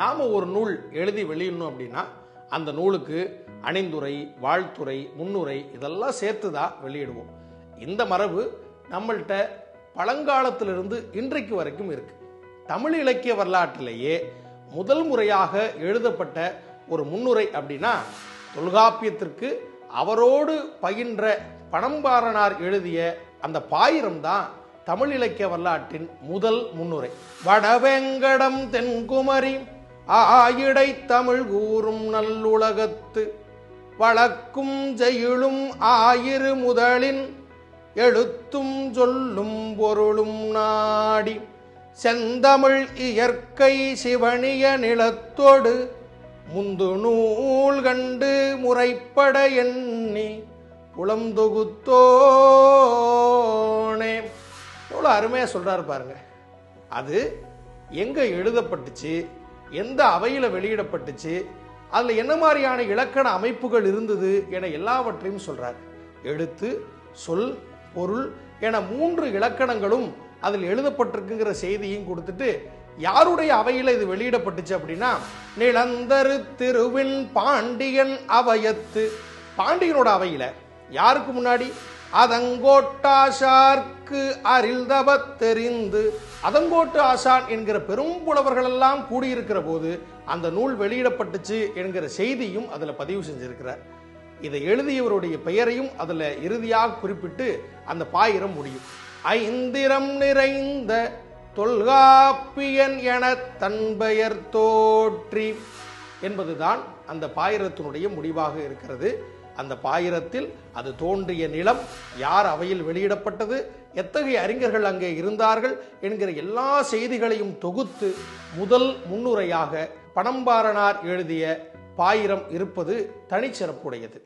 நாம் ஒரு நூல் எழுதி வெளியிடணும் அப்படின்னா அந்த நூலுக்கு அணிந்துரை வாழ்த்துரை முன்னுரை இதெல்லாம் சேர்த்து தான் வெளியிடுவோம். இந்த மரபு நம்மள்கிட்ட பழங்காலத்திலிருந்து இன்றைக்கு வரைக்கும் இருக்கு. தமிழ் இலக்கிய வரலாற்றிலேயே முதல் முறையாக எழுதப்பட்ட ஒரு முன்னுரை அப்படின்னா தொல்காப்பியத்திற்கு அவரோடு பயின்ற பணம்பாரனார் எழுதிய அந்த பாயிரம் தான் தமிழ் இலக்கிய வரலாற்றின் முதல் முன்னுரை. வடவெங்கடம் தென்குமரி ஆயிடை தமிழ் கூறும் நல்லுலகத்து வழக்கும் ஜெயிலும் ஆயிரு முதலின் எழுத்தும் சொல்லும் பொருளும் நாடி செந்தமிழ் இயற்கை சிவனிய நிலத்தோடு முந்து நூல் கண்டு முறைப்பட எண்ணி புலம் தொகுத்தோனே எவ்வளோ அருமையாக சொல்கிறாரு பாருங்க. அது எங்கே எழுதப்பட்டுச்சு? எந்த அவையில் வெளியிடப்பட்டுச்சு அதில் என்ன மாதிரியான இலக்கண அமைப்புகள் இருந்தது என எல்லாவற்றையும் சொல்றார். எழுத்து சொல் பொருள் என மூன்று இலக்கணங்களும் அதில் எழுதப்பட்டிருக்குங்கிற செய்தியும் கொடுத்துட்டு யாருடைய அவையில் இது வெளியிடப்பட்டுச்சு அப்படின்னா நிலந்தரு திருவின் பாண்டியன் அவையத்து. பாண்டியனோட அவையில் யாருக்கு முன்னாடி? அதங்கோட்டாசார்க்கு அரில்தவ தெரிந்து அதங்கோட்டு ஆசான் என்கிற பெரும் புலவர்களெல்லாம் கூடியிருக்கிற போது அந்த நூல் வெளியிடப்பட்டுச்சு என்கிற செய்தியும் அதில் பதிவு செஞ்சிருக்கிறார். இதை எழுதியவருடைய பெயரையும் அதில் இறுதியாக குறிப்பிட்டு அந்த பாயிரம் முடியும். ஐந்திரம் நிறைந்த தொல்காப்பியன் என தன் பெயர் தோற்றி என்பதுதான் அந்த பாயிரத்தினுடைய முடிவாக இருக்கிறது. அந்த பாயிரத்தில் அது தோன்றிய நிலம் யார் அவையில் வெளியிடப்பட்டது? எத்தகைய அறிஞர்கள் அங்கே இருந்தார்கள்? என்கிற எல்லா செய்திகளையும் தொகுத்து முதல் முன்னுரையாக பணம்பாரனார் எழுதிய பாயிரம் இருப்பது தனிச்சிறப்புடையது.